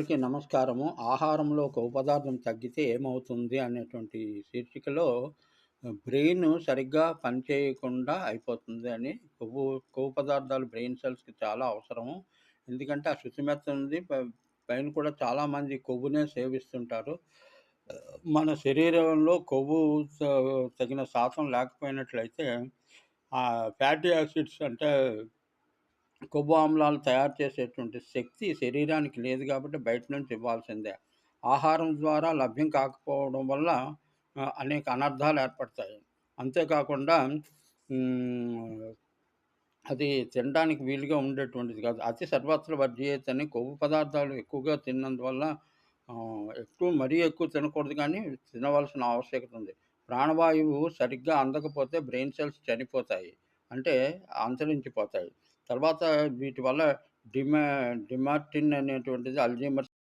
అందరికీ నమస్కారము. ఆహారంలో కొవ్వు పదార్థం తగ్గితే ఏమవుతుంది అనేటువంటి శీర్షికలో బ్రెయిన్ సరిగ్గా పనిచేయకుండా అయిపోతుంది అని కొవ్వు కొవ్వు పదార్థాలు బ్రెయిన్ సెల్స్‌కి చాలా అవసరము. ఎందుకంటే ఆ శుచిమెత్త ఉంది. ప పైన కూడా చాలామంది కొవ్వునే సేవిస్తుంటారు. మన శరీరంలో కొవ్వు త తగిన శాతం లేకపోయినట్లయితే ఫ్యాటీ యాసిడ్స్ అంటే కొవ్వు ఆమ్లాలు తయారు చేసేటువంటి శక్తి శరీరానికి లేదు కాబట్టి బయట నుంచి ఇవ్వాల్సిందే. ఆహారం ద్వారా లభ్యం కాకపోవడం వల్ల అనేక అనర్థాలు ఏర్పడతాయి. అంతేకాకుండా అది తినడానికి వీలుగా ఉండేటువంటిది కాదు. అతి సర్వత్ర వర్జ్యేత్ అని కొవ్వు పదార్థాలు ఎక్కువగా తిన్నందువల్ల ఎక్కువ మరీ ఎక్కువ తినకూడదు కానీ తినవలసిన ఆవశ్యకత ఉంది. ప్రాణవాయువు సరిగ్గా అందకపోతే బ్రెయిన్ సెల్స్ చనిపోతాయి. అంటే అంతరించిపోతాయి. తర్వాత వీటి వల్ల డిమా డిమార్టిన్ అనేటువంటిది అల్జీమర్స్